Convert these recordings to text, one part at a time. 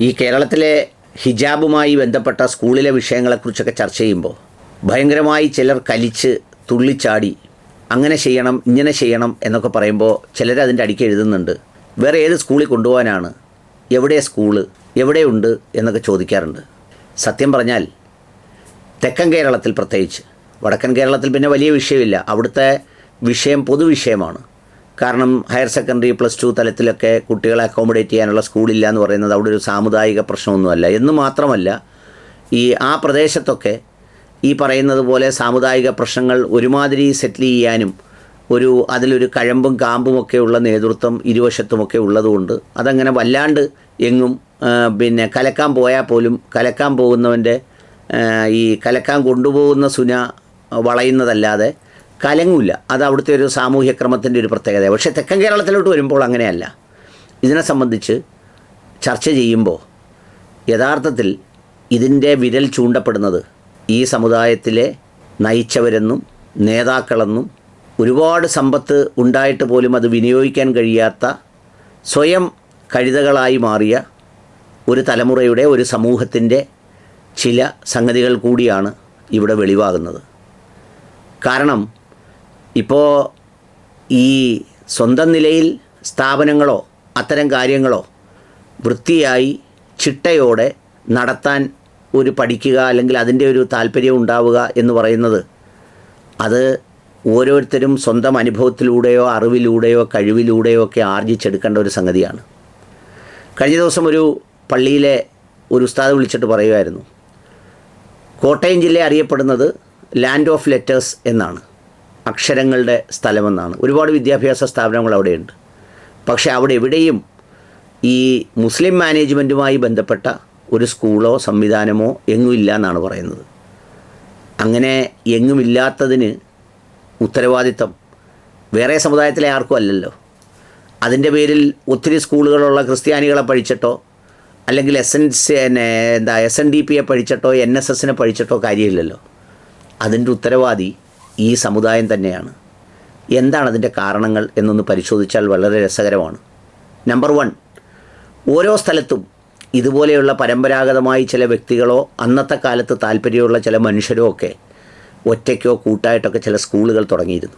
ഈ കേരളത്തിലെ ഹിജാബുമായി ബന്ധപ്പെട്ട സ്കൂളിലെ വിഷയങ്ങളെക്കുറിച്ചൊക്കെ ചർച്ച ചെയ്യുമ്പോൾ ഭയങ്കരമായി ചിലർ കലിച്ച് തുള്ളിച്ചാടി അങ്ങനെ ചെയ്യണം ഇങ്ങനെ ചെയ്യണം എന്നൊക്കെ പറയുമ്പോൾ ചിലർ അതിന്റെ അടിക്ക് എഴുതുന്നുണ്ട്. വേറെ ഏത് സ്കൂളിൽ കൊണ്ടുപോകാനാണ്? എവിടെ സ്കൂൾ? എവിടെയുണ്ട് എന്നൊക്കെ ചോദിക്കാറുണ്ട്. സത്യം പറഞ്ഞാൽ തെക്കൻ കേരളത്തിൽ പ്രത്യേകിച്ച്. വടക്കൻ കേരളത്തിൽ പിന്നെ വലിയ വിഷയമില്ല. അവിടുത്തെ വിഷയം പൊതുവിഷയമാണ്. കാരണം ഹയർ സെക്കൻഡറി പ്ലസ് ടു തലത്തിലൊക്കെ കുട്ടികളെ അക്കോമഡേറ്റ് ചെയ്യാനുള്ള സ്കൂളില്ല എന്ന് പറയുന്നത് അവിടെ ഒരു സാമുദായിക പ്രശ്നമൊന്നുമല്ല. എന്ന് മാത്രമല്ല ഈ ആ പ്രദേശത്തൊക്കെ ഈ പറയുന്നത് പോലെ സാമുദായിക പ്രശ്നങ്ങൾ ഒരുമാതിരി സെറ്റിൽ ചെയ്യാനും ഒരു അതിലൊരു കഴമ്പും കാമ്പുമൊക്കെ ഉള്ള നേതൃത്വം ഇരുവശത്തുമൊക്കെ ഉള്ളതുകൊണ്ട് അതങ്ങനെ വല്ലാണ്ട് എങ്ങും പിന്നെ കലക്കാൻ പോയാൽ പോലും കലക്കാൻ പോകുന്നവന്റെ ഈ കലക്കാൻ കൊണ്ടുപോകുന്ന സുന വളയുന്നതല്ലാതെ കലങ്ങില്ല അത് അവിടുത്തെ ഒരു സാമൂഹ്യ ക്രമത്തിന്റെ ഒരു പ്രത്യേകത. പക്ഷേ തെക്കൻ കേരളത്തിലോട്ട് വരുമ്പോൾ അങ്ങനെയല്ല. ഇതിനെ സംബന്ധിച്ച് ചർച്ച ചെയ്യുമ്പോൾ യഥാർത്ഥത്തിൽ ഇതിന്റെ വിരൽ ചൂണ്ടപ്പെടുന്നത് ഈ സമുദായത്തിലെ നയിച്ചവരെന്നും നേതാക്കളെന്നും ഒരുപാട് സമ്പത്ത് ഉണ്ടായിട്ട് പോലും അത് വിനിയോഗിക്കാൻ കഴിയാത്ത സ്വയം കഴുതകളായി മാറിയ ഒരു തലമുറയുടെ ഒരു സമൂഹത്തിന്റെ ചില സംഗതികൾ കൂടിയാണ് ഇവിടെ വെളിവാകുന്നത്. കാരണം ഇപ്പോൾ ഈ സ്വന്തം നിലയിൽ സ്ഥാപനങ്ങളോ അത്തരം കാര്യങ്ങളോ വൃത്തിയായി ചിട്ടയോടെ നടത്താൻ ഒരു പഠിക്കുക അല്ലെങ്കിൽ അതിന്റെ ഒരു താല്പര്യം ഉണ്ടാവുക എന്ന് പറയുന്നത് അത് ഓരോരുത്തരും സ്വന്തം അനുഭവത്തിലൂടെയോ അറിവിലൂടെയോ കഴിവിലൂടെയോ ഒക്കെ ആർജിച്ചെടുക്കേണ്ട ഒരു സംഗതിയാണ്. കഴിഞ്ഞ ദിവസം ഒരു പള്ളിയിലെ ഒരു ഉസ്താദ് വിളിച്ചിട്ട് പറയുമായിരുന്നു കോട്ടയം ജില്ല അറിയപ്പെടുന്നത് ലാൻഡ് ഓഫ് ലെറ്റേഴ്സ് എന്നാണ്. അക്ഷരങ്ങളുടെ സ്ഥലമെന്നാണ്. ഒരുപാട് വിദ്യാഭ്യാസ സ്ഥാപനങ്ങൾ അവിടെയുണ്ട്. പക്ഷെ അവിടെ എവിടെയും ഈ മുസ്ലിം മാനേജ്മെന്റുമായി ബന്ധപ്പെട്ട ഒരു സ്കൂളോ സംവിധാനമോ എങ്ങുമില്ല എന്നാണ് പറയുന്നത്. അങ്ങനെ എങ്ങുമില്ലാത്തതിന് ഉത്തരവാദിത്തം വേറെ സമുദായത്തിലെ ആർക്കും അല്ലല്ലോ. അതിന്റെ പേരിൽ ഒത്തിരി സ്കൂളുകളുള്ള ക്രിസ്ത്യാനികളെ പഠിച്ചിട്ടോ അല്ലെങ്കിൽ എസ് എൻ എന്താ എസ് എൻ ഡി പിയെ പഠിച്ചിട്ടോ എൻ എസ് എസിനെ പഠിച്ചിട്ടോ കാര്യമില്ലല്ലോ. അതിന്റെ ഉത്തരവാദി ഈ സമുദായം തന്നെയാണ്. എന്താണ് അതിന്റെ കാരണങ്ങൾ എന്നൊന്ന് പരിശോധിച്ചാൽ വളരെ രസകരമാണ്. നമ്പർ വൺ ഓരോ സ്ഥലത്തും ഇതുപോലെയുള്ള പരമ്പരാഗതമായി ചില വ്യക്തികളോ അന്നത്തെ കാലത്ത് താല്പര്യമുള്ള ചില മനുഷ്യരോ ഒക്കെ ഒറ്റയ്ക്കോ കൂട്ടായിട്ടൊക്കെ ചില സ്കൂളുകൾ തുടങ്ങിയിരുന്നു.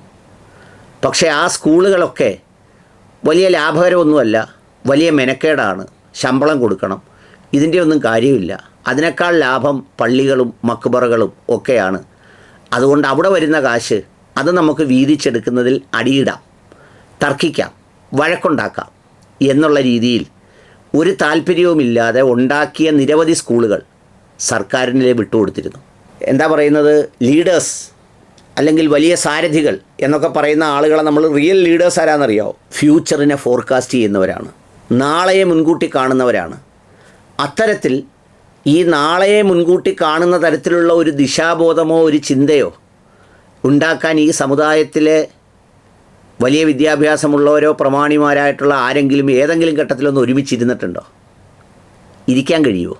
പക്ഷേ ആ സ്കൂളുകളൊക്കെ വലിയ ലാഭകരമൊന്നുമല്ല വലിയ മെനക്കേടാണ്. ശമ്പളം കൊടുക്കണം ഇതിന്റെ ഒന്നും കാര്യമില്ല. അതിനേക്കാൾ ലാഭം പള്ളികളും മക്ബറകളും ഒക്കെയാണ് അതുകൊണ്ട് അവിടെ വരുന്ന കാശ് അത് നമുക്ക് വീതിച്ചെടുക്കുന്നതിൽ അടിയിടാം തർക്കിക്കാം വഴക്കുണ്ടാക്കാം എന്നുള്ള രീതിയിൽ ഒരു താല്പര്യവുമില്ലാതെ ഉണ്ടാക്കിയ നിരവധി സ്കൂളുകൾ സർക്കാരിനെ വിട്ടുകൊടുത്തിരുന്നു. എന്താ പറയുന്നത്? ലീഡേഴ്സ് അല്ലെങ്കിൽ വലിയ സാരഥികൾ എന്നൊക്കെ പറയുന്ന ആളുകളെ നമ്മൾ റിയൽ ലീഡേഴ്സ് ആരാന്നറിയാവോ? ഫ്യൂച്ചറിനെ ഫോർകാസ്റ്റ് ചെയ്യുന്നവരാണ്. നാളെയെ മുൻകൂട്ടി കാണുന്നവരാണ്. അത്തരത്തിൽ ഈ നാളെയെ മുൻകൂട്ടി കാണുന്ന തരത്തിലുള്ള ഒരു ദിശാബോധമോ ഒരു ചിന്തയോ ഉണ്ടാക്കാൻ ഈ സമുദായത്തിലെ വലിയ വിദ്യാഭ്യാസമുള്ളവരോ പ്രമാണിമാരായിട്ടുള്ള ആരെങ്കിലും ഏതെങ്കിലും ഘട്ടത്തിലൊന്ന് ഒരുമിച്ചിരുന്നിട്ടുണ്ടോ? ഇരിക്കാൻ കഴിയുമോ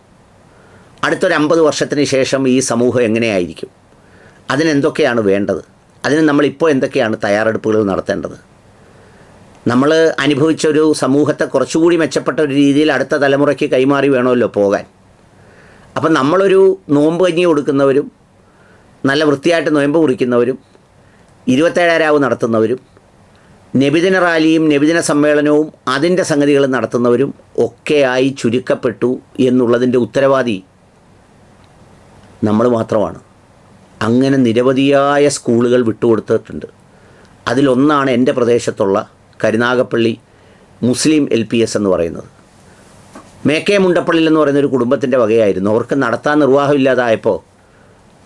അടുത്തൊരു അമ്പത് വർഷത്തിന് ശേഷം ഈ സമൂഹം എങ്ങനെയായിരിക്കും? അതിനെന്തൊക്കെയാണ് വേണ്ടത്? അതിന് നമ്മളിപ്പോൾ എന്തൊക്കെയാണ് തയ്യാറെടുപ്പുകൾ നടത്തേണ്ടത്? നമ്മൾ അനുഭവിച്ച ഒരു സമൂഹത്തെ കുറച്ചുകൂടി മെച്ചപ്പെട്ട ഒരു രീതിയിൽ അടുത്ത തലമുറയ്ക്ക് കൈമാറി വേണമല്ലോ പോകാൻ. അപ്പം നമ്മളൊരു നോമ്പ് കഞ്ഞി കൊടുക്കുന്നവരും നല്ല വൃത്തിയായിട്ട് നോയമ്പ് കുറിക്കുന്നവരും ഇരുപത്തേഴാരാവ് നടത്തുന്നവരും നബിദിന റാലിയും നബിദിന സമ്മേളനവും അതിന്റെ സംഗതികൾ നടത്തുന്നവരും ഒക്കെയായി ചുരുക്കപ്പെട്ടു എന്നുള്ളതിന്റെ ഉത്തരവാദി നമ്മൾ മാത്രമാണ്. അങ്ങനെ നിരവധിയായ സ്കൂളുകൾ വിട്ടുകൊടുത്തിട്ടുണ്ട്. അതിലൊന്നാണ് എന്റെ പ്രദേശത്തുള്ള Karunagappally Muslim L P S എന്ന് പറയുന്നത്. മേക്കെ മുണ്ടപ്പള്ളിൽ എന്ന് പറയുന്ന ഒരു കുടുംബത്തിന്റെ വകയായിരുന്നു. അവർക്ക് നടത്താൻ നിർവാഹമില്ലാതായപ്പോൾ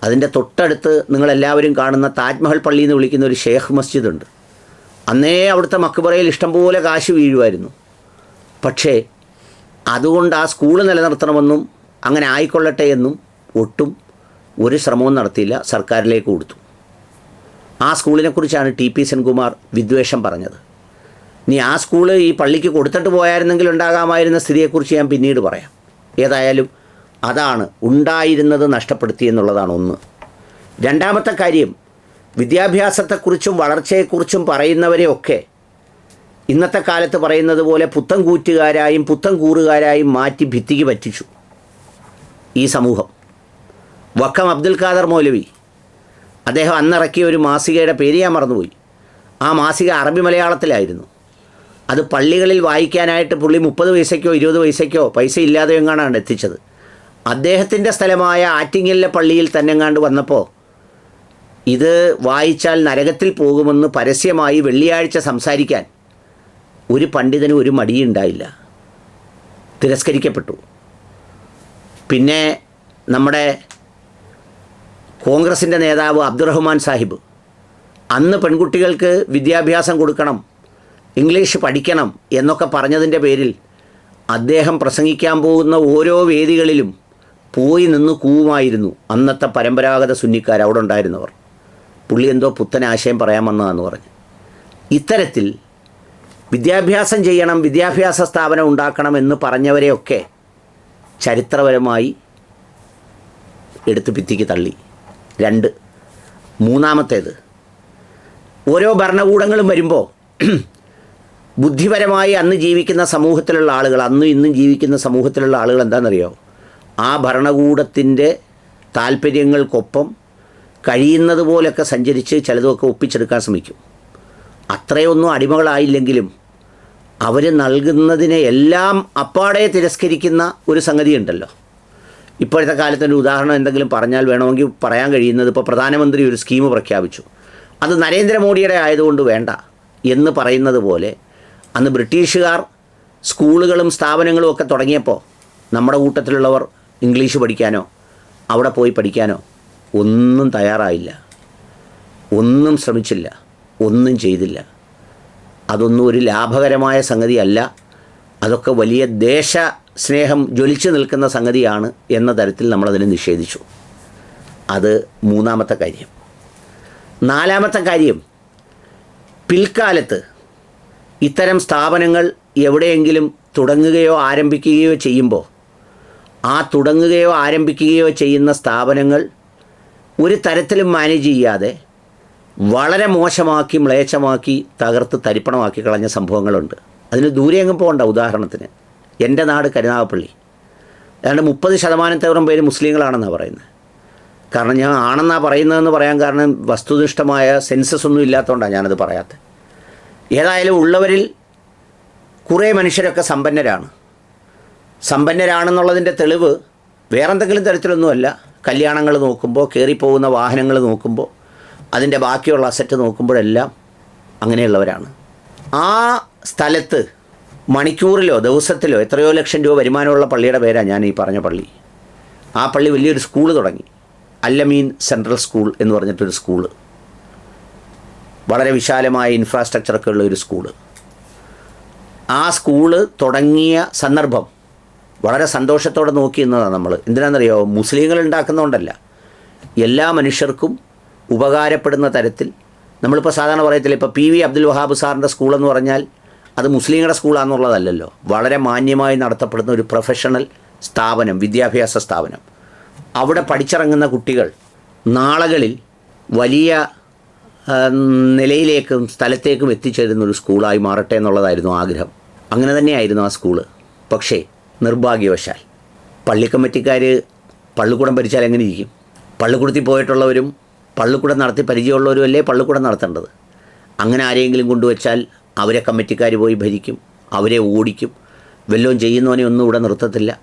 അതിന്റെ തൊട്ടടുത്ത് നിങ്ങളെല്ലാവരും കാണുന്ന താജ്മഹൽ പള്ളി എന്ന് വിളിക്കുന്ന ഒരു ഷേഖ് മസ്ജിദ് ഉണ്ട് അന്നേ അവിടുത്തെ മക്ബറയിൽ ഇഷ്ടംപോലെ കാശ് വീഴുമായിരുന്നു. പക്ഷേ അതുകൊണ്ട് ആ സ്കൂൾ നിലനിർത്തണമെന്നും അങ്ങനെ ആയിക്കൊള്ളട്ടെ എന്നും ഒട്ടും ഒരു ശ്രമവും നടത്തിയില്ല. സർക്കാരിലേക്ക് കൊടുത്തു. ആ സ്കൂളിനെക്കുറിച്ചാണ് ടി പി സെൻകുമാർ വിദ്വേഷം പറഞ്ഞത്. ഇനി ആ സ്കൂൾ ഈ പള്ളിക്ക് കൊടുത്തിട്ട് പോയായിരുന്നെങ്കിൽ ഉണ്ടാകാമായിരുന്ന സ്ഥിതിയെക്കുറിച്ച് ഞാൻ പിന്നീട് പറയാം. ഏതായാലും അതാണ് ഉണ്ടായിരുന്നത് നഷ്ടപ്പെടുത്തി എന്നുള്ളതാണ് ഒന്ന്. രണ്ടാമത്തെ കാര്യം വിദ്യാഭ്യാസത്തെക്കുറിച്ചും വളർച്ചയെക്കുറിച്ചും പറയുന്നവരെയൊക്കെ ഇന്നത്തെ കാലത്ത് പറയുന്നത് പോലെ പുത്തം കൂറ്റുകാരായും പുത്തം കൂറുകാരായും മാറ്റി ഭിത്തിക്ക് പറ്റിച്ചു. ഈ സമൂഹം. വക്കം അബ്ദുൽ ഖാദർ മൗലവി അദ്ദേഹം അന്നിറക്കിയ ഒരു മാസികയുടെ പേര് ഞാൻ മറന്നുപോയി. ആ മാസിക അറബി മലയാളത്തിലായിരുന്നു. അത് പള്ളികളിൽ വായിക്കാനായിട്ട് പുള്ളി മുപ്പത് പൈസയ്ക്കോ ഇരുപത് പൈസയ്ക്കോ പൈസ ഇല്ലാതെ എങ്ങാണ്ടാണ് എത്തിച്ചത്. അദ്ദേഹത്തിന്റെ സ്ഥലമായ ആറ്റിങ്ങലിലെ പള്ളിയിൽ തന്നെ എങ്ങാണ്ട് വന്നപ്പോൾ ഇത് വായിച്ചാൽ നരകത്തിൽ പോകുമെന്ന് പരസ്യമായി വെള്ളിയാഴ്ച സംസാരിക്കാൻ ഒരു പണ്ഡിതന് ഒരു മടിയുണ്ടായില്ല തിരസ്കരിക്കപ്പെട്ടു. പിന്നെ നമ്മുടെ കോൺഗ്രസിന്റെ നേതാവ് അബ്ദുറഹ്മാൻ സാഹിബ് അന്ന് പെൺകുട്ടികൾക്ക് വിദ്യാഭ്യാസം കൊടുക്കണം ഇംഗ്ലീഷ് പഠിക്കണം എന്നൊക്കെ പറഞ്ഞതിന്റെ പേരിൽ അദ്ദേഹം പ്രസംഗിക്കാൻ പോകുന്ന ഓരോ വേദികളിലും പോയി നിന്ന് കൂവുമായിരുന്നു. അന്നത്തെ പരമ്പരാഗത സുന്നിക്കാർ അവിടെ ഉണ്ടായിരുന്നവർ. പുള്ളി എന്തോ പുത്തൻ ആശയം പറയാൻ വന്നതാന്ന് പറഞ്ഞു. ഇത്തരത്തിൽ വിദ്യാഭ്യാസം ചെയ്യണം വിദ്യാഭ്യാസ സ്ഥാപനം ഉണ്ടാക്കണം എന്ന് പറഞ്ഞവരെയൊക്കെ ചരിത്രപരമായി എടുത്ത് ഭിത്തിക്ക് തള്ളി. രണ്ട് മൂന്നാമത്തേത് ഓരോ ഭരണകൂടങ്ങളും വരുമ്പോൾ ബുദ്ധിപരമായി അന്ന് ജീവിക്കുന്ന സമൂഹത്തിലുള്ള ആളുകൾ അന്നും ഇന്നും ജീവിക്കുന്ന സമൂഹത്തിലുള്ള ആളുകൾ എന്താണെന്നറിയോ? ആ ഭരണകൂടത്തിന്റെ താല്പര്യങ്ങൾക്കൊപ്പം കഴിയുന്നത് പോലൊക്കെ സഞ്ചരിച്ച് ചിലതൊക്കെ ഒപ്പിച്ചെടുക്കാൻ ശ്രമിക്കും. അത്രയൊന്നും അടിമകളായില്ലെങ്കിലും അവർ നൽകുന്നതിനെ എല്ലാം അപ്പാടെ തിരസ്കരിക്കുന്ന ഒരു സംഗതിയുണ്ടല്ലോ. ഇപ്പോഴത്തെ കാലത്തിന്റെ ഉദാഹരണം എന്തെങ്കിലും പറഞ്ഞാൽ വേണമെങ്കിൽ പറയാൻ കഴിയുന്നത് ഇപ്പോൾ പ്രധാനമന്ത്രി ഒരു സ്കീം പ്രഖ്യാപിച്ചു. അത് നരേന്ദ്രമോദിയുടെ ആയതുകൊണ്ട് വേണ്ട എന്ന് പറയുന്നത് പോലെ അന്ന് ബ്രിട്ടീഷുകാർ സ്കൂളുകളും സ്ഥാപനങ്ങളും ഒക്കെ തുടങ്ങിയപ്പോൾ നമ്മുടെ കൂട്ടത്തിലുള്ളവർ ഇംഗ്ലീഷ് പഠിക്കാനോ അവിടെ പോയി പഠിക്കാനോ ഒന്നും തയ്യാറായില്ല. ഒന്നും ശ്രമിച്ചില്ല. ഒന്നും ചെയ്തില്ല. അതൊന്നും ഒരു ലാഭകരമായ സംഗതിയല്ല. അതൊക്കെ വലിയ ദേശ സ്നേഹം ജ്വലിച്ചു നിൽക്കുന്ന സംഗതിയാണ് എന്ന തരത്തിൽ നമ്മളതിനെ നിഷേധിച്ചു. അത് മൂന്നാമത്തെ കാര്യം. നാലാമത്തെ കാര്യം പിൽക്കാലത്ത് ഇത്തരം സ്ഥാപനങ്ങൾ എവിടെയെങ്കിലും തുടങ്ങുകയോ ആരംഭിക്കുകയോ ചെയ്യുമ്പോൾ ആ തുടങ്ങുകയോ ആരംഭിക്കുകയോ ചെയ്യുന്ന സ്ഥാപനങ്ങൾ ഒരു തരത്തിലും മാനേജ് ചെയ്യാതെ വളരെ മോശമാക്കി മ്ലേച്ഛമാക്കി തകർത്ത് തരിപ്പണമാക്കി കളഞ്ഞ സംഭവങ്ങളുണ്ട്. അതിന് ദൂരെ എങ്ങും പോകണ്ട ഉദാഹരണത്തിന് എന്റെ നാട് കരുനാഗപ്പള്ളി. ഏതാണ്ട് മുപ്പത് ശതമാനത്തോളം പേര് മുസ്ലിങ്ങളാണെന്നാണ് പറയുന്നത്. കാരണം ഞാൻ ആണെന്നാണ് പറയുന്നതെന്ന് പറയാൻ കാരണം വസ്തുനിഷ്ഠമായ സെൻസസ് ഒന്നും ഇല്ലാത്തതുകൊണ്ടാണ് ഞാനത് പറയാത്തത്. ഏതായാലും ഉള്ളവരിൽ കുറേ മനുഷ്യരൊക്കെ സമ്പന്നരാണ്. സമ്പന്നരാണെന്നുള്ളതിന്റെ തെളിവ് വേറെന്തെങ്കിലും തരത്തിലൊന്നുമല്ല. കല്യാണങ്ങൾ നോക്കുമ്പോൾ കയറിപ്പോകുന്ന വാഹനങ്ങൾ നോക്കുമ്പോൾ അതിന്റെ ബാക്കിയുള്ള അസറ്റ് നോക്കുമ്പോഴെല്ലാം അങ്ങനെയുള്ളവരാണ്. ആ സ്ഥലത്ത് മണിക്കൂറിലോ ദിവസത്തിലോ എത്രയോ ലക്ഷം രൂപ വരുമാനമുള്ള പള്ളിയുടെ പേരാണ് ഞാൻ ഈ പറഞ്ഞ പള്ളി. ആ പള്ളി വലിയൊരു സ്കൂൾ തുടങ്ങി. അല്ലമീൻ സെൻട്രൽ സ്കൂൾ എന്ന് പറഞ്ഞിട്ടൊരു സ്കൂൾ വളരെ വിശാലമായ ഇൻഫ്രാസ്ട്രക്ചറൊക്കെ ഉള്ള ഒരു സ്കൂൾ ആ സ്കൂൾ തുടങ്ങിയ സന്ദർഭം വളരെ സന്തോഷത്തോടെ നോക്കി നിന്നതാണ് നമ്മൾ എന്തിനാണെന്നറിയോ? മുസ്ലിങ്ങൾ ഉണ്ടാക്കുന്നതുകൊണ്ടല്ല എല്ലാ മനുഷ്യർക്കും ഉപകാരപ്പെടുന്ന തരത്തിൽ നമ്മളിപ്പോൾ സാധാരണ പറയത്തില്ല ഇപ്പോൾ പി വി അബ്ദുൽ വഹാബ് സാറിന്റെ സ്കൂളെന്ന് പറഞ്ഞാൽ അത് മുസ്ലിങ്ങളുടെ സ്കൂളാണെന്നുള്ളതല്ലല്ലോ വളരെ മാന്യമായി നടത്തപ്പെടുന്ന ഒരു പ്രൊഫഷണൽ സ്ഥാപനം വിദ്യാഭ്യാസ സ്ഥാപനം. അവിടെ പഠിച്ചിറങ്ങുന്ന കുട്ടികൾ നാളകളിൽ വലിയ നിലയിലേക്കും സ്ഥലത്തേക്കും എത്തിച്ചേരുന്ന ഒരു സ്കൂളായി മാറട്ടെ എന്നുള്ളതായിരുന്നു ആഗ്രഹം. അങ്ങനെ തന്നെയായിരുന്നു ആ സ്കൂൾ. പക്ഷേ നിർഭാഗ്യവശാൽ പള്ളിക്കമ്മിറ്റിക്കാർ പള്ളിക്കൂടം ഭരിച്ചാൽ എങ്ങനെ ഇരിക്കും? പള്ളിക്കൂടത്തിൽ പോയിട്ടുള്ളവരും പള്ളിക്കൂടം നടത്തി പരിചയമുള്ളവരും അല്ലേ പള്ളിക്കൂടം നടത്തേണ്ടത്? അങ്ങനെ ആരെങ്കിലും കൊണ്ടുവച്ചാൽ അവരെ കമ്മിറ്റിക്കാർ പോയി ഭരിക്കും അവരെ ഓടിക്കും. വല്ലതും ചെയ്യുന്നവനെ ഒന്നും ഇവിടെ നിർത്തത്തില്ല.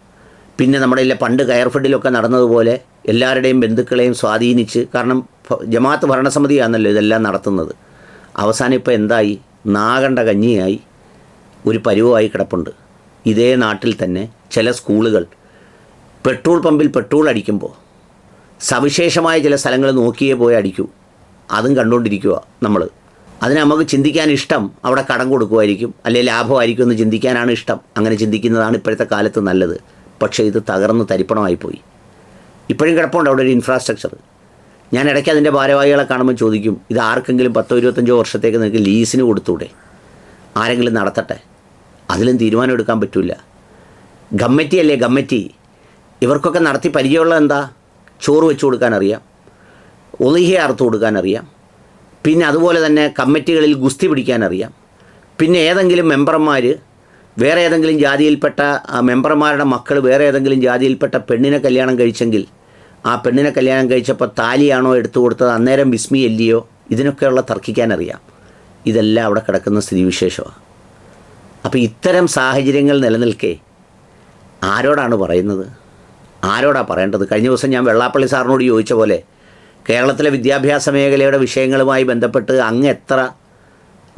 പിന്നെ നമ്മുടെ ഇല്ല പണ്ട് കയർഫെഡിലൊക്കെ നടന്നതുപോലെ എല്ലാവരുടെയും ബന്ധുക്കളെയും സ്വാധീനിച്ച് കാരണം ജമാഅത്ത് ഭരണസമിതിയാണല്ലോ ഇതെല്ലാം നടത്തുന്നത്. അവസാനം ഇപ്പോൾ എന്തായി? നാകണ്ട കഞ്ഞിയായി ഒരു പരിവമായി കിടപ്പുണ്ട്. ഇതേ നാട്ടിൽ തന്നെ ചില സ്കൂളുകൾ പെട്രോൾ പമ്പിൽ പെട്രോൾ അടിക്കുമ്പോൾ സവിശേഷമായ ചില സ്ഥലങ്ങൾ നോക്കിയേ പോയി അടിക്കൂ. അതും കണ്ടുകൊണ്ടിരിക്കുക നമ്മൾ അതിന് നമുക്ക് ചിന്തിക്കാൻ ഇഷ്ടം അവിടെ കടം കൊടുക്കുമായിരിക്കും അല്ലെങ്കിൽ ലാഭമായിരിക്കും എന്ന് ചിന്തിക്കാനാണ് ഇഷ്ടം. അങ്ങനെ ചിന്തിക്കുന്നതാണ് ഇപ്പോഴത്തെ കാലത്ത് നല്ലത്. പക്ഷേ ഇത് തകർന്ന് തരിപ്പണമായിപ്പോയി. ഇപ്പോഴും കിടപ്പുണ്ട് അവിടെ ഒരു ഇൻഫ്രാസ്ട്രക്ചർ ഞാൻ ഇടയ്ക്ക് അതിന്റെ ഭാരവാഹികളെ കാണുമ്പോൾ ചോദിക്കും ഇത് ആർക്കെങ്കിലും പത്തോ ഇരുപത്തഞ്ചോ വർഷത്തേക്ക് നിങ്ങൾക്ക് ലീസിന് കൊടുത്തൂടെ? ആരെങ്കിലും നടത്തട്ടെ? അതിലും തീരുമാനം എടുക്കാൻ പറ്റില്ല ഗമ്മറ്റി അല്ലേ ഗമ്മറ്റി? ഇവർക്കൊക്കെ നടത്തി പരിചയമുള്ള എന്താ? ചോറ് വെച്ച് കൊടുക്കാൻ അറിയാം ഒലിഹ അറുത്ത് കൊടുക്കാൻ അറിയാം പിന്നെ അതുപോലെ തന്നെ കമ്മിറ്റികളിൽ ഗുസ്തി പിടിക്കാൻ അറിയാം. പിന്നെ ഏതെങ്കിലും മെമ്പർമാർ വേറെ ഏതെങ്കിലും ജാതിയിൽപ്പെട്ട മെമ്പർമാരുടെ മക്കൾ വേറെ ഏതെങ്കിലും ജാതിയിൽപ്പെട്ട പെണ്ണിനെ കല്യാണം കഴിച്ചെങ്കിൽ ആ പെണ്ണിനെ കല്യാണം കഴിച്ചപ്പോൾ താലിയാണോ എടുത്തു കൊടുത്തത്? അന്നേരം വിസ്മി അല്ലയോ? ഇതിനൊക്കെയുള്ള തർക്കിക്കാനറിയാം. ഇതെല്ലാം അവിടെ കിടക്കുന്ന സ്ഥിതിവിശേഷമാണ് അപ്പോൾ ഇത്തരം സാഹചര്യങ്ങൾ നിലനിൽക്കേ ആരോടാണ് പറയുന്നത്? ആരോടാ പറയേണ്ടത്? കഴിഞ്ഞ ദിവസം ഞാൻ വെള്ളാപ്പള്ളി സാറിനോട് ചോദിച്ച പോലെ കേരളത്തിലെ വിദ്യാഭ്യാസ മേഖലയുടെ വിഷയങ്ങളുമായി ബന്ധപ്പെട്ട് അങ്ങ് എത്ര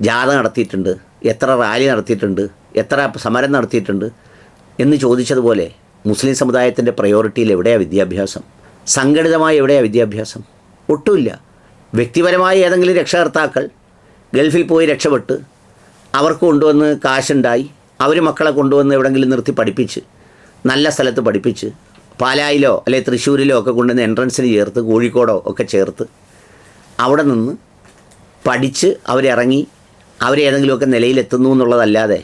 ജാഥ നടത്തിയിട്ടുണ്ട്? എത്ര റാലി നടത്തിയിട്ടുണ്ട്? എത്ര സമരം നടത്തിയിട്ടുണ്ട്? എന്ന് ചോദിച്ചതുപോലെ മുസ്ലിം സമുദായത്തിന്റെ പ്രയോറിറ്റിയിൽ എവിടെയാണ് വിദ്യാഭ്യാസം? സംഘടിതമായി എവിടെയാ വിദ്യാഭ്യാസം? ഒട്ടുമില്ല. വ്യക്തിപരമായ ഏതെങ്കിലും രക്ഷകർത്താക്കൾ ഗൾഫിൽ പോയി രക്ഷപ്പെട്ട് അവർക്ക് കൊണ്ടുവന്ന് കാശുണ്ടായി അവർ മക്കളെ കൊണ്ടുവന്ന് എവിടെങ്കിലും നിർത്തി പഠിപ്പിച്ച് നല്ല സ്ഥലത്ത് പഠിപ്പിച്ച് പാലായിലോ അല്ലെങ്കിൽ തൃശ്ശൂരിലോ ഒക്കെ കൊണ്ടുവന്ന് എൻട്രൻസിന് ചേർത്ത് കോഴിക്കോടോ ഒക്കെ ചേർത്ത് അവിടെ നിന്ന് പഠിച്ച് അവരിറങ്ങി അവരേതെങ്കിലുമൊക്കെ നിലയിലെത്തുന്നു എന്നുള്ളതല്ലാതെ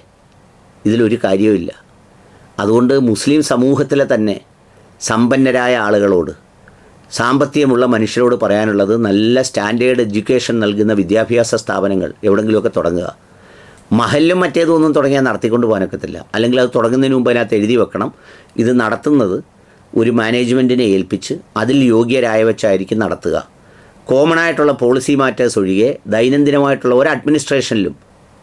ഇതിലൊരു കാര്യവുമില്ല. അതുകൊണ്ട് മുസ്ലിം സമൂഹത്തിലെ തന്നെ സമ്പന്നരായ ആളുകളോട് സാമ്പത്തികമുള്ള മനുഷ്യരോട് പറയാനുള്ളത് നല്ല സ്റ്റാൻഡേർഡ് എഡ്യൂക്കേഷൻ നൽകുന്ന വിദ്യാഭ്യാസ സ്ഥാപനങ്ങൾ എവിടെയെങ്കിലുമൊക്കെ തുടങ്ങുക. മഹലും മറ്റേതും ഒന്നും തുടങ്ങിയാൽ നടത്തിക്കൊണ്ട് പോകാനൊക്കത്തില്ല. അല്ലെങ്കിൽ അത് തുടങ്ങുന്നതിന് മുമ്പ് അതിനകത്ത് എഴുതി വെക്കണം. ഇത് നടത്തുന്നത് ഒരു മാനേജ്മെന്റിനെ ഏൽപ്പിച്ച് അതിൽ യോഗ്യരായ വെച്ചായിരിക്കും നടത്തുക. കോമൺ ആയിട്ടുള്ള പോളിസി മാറ്റേഴ്സ് ഒഴികെ ദൈനംദിനമായിട്ടുള്ള ഒരു അഡ്മിനിസ്ട്രേഷനിലും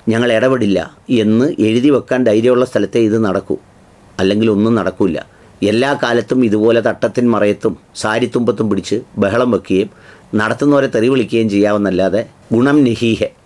ഞങ്ങൾ ഇടപെടില്ല എന്ന് എഴുതി വെക്കാൻ ധൈര്യമുള്ള സ്ഥലത്തെ ഇത് നടക്കൂ. അല്ലെങ്കിൽ ഒന്നും നടക്കില്ല. എല്ലാ കാലത്തും ഇതുപോലെ തട്ടത്തിൻ മറയത്തും സാരിത്തുമ്പത്തും പിടിച്ച് ബഹളം വെക്കുകയും നടത്തുന്നവരെ തെറി വിളിക്കുകയും ചെയ്യാമെന്നല്ലാതെ ഗുണം നിഹീഹെ.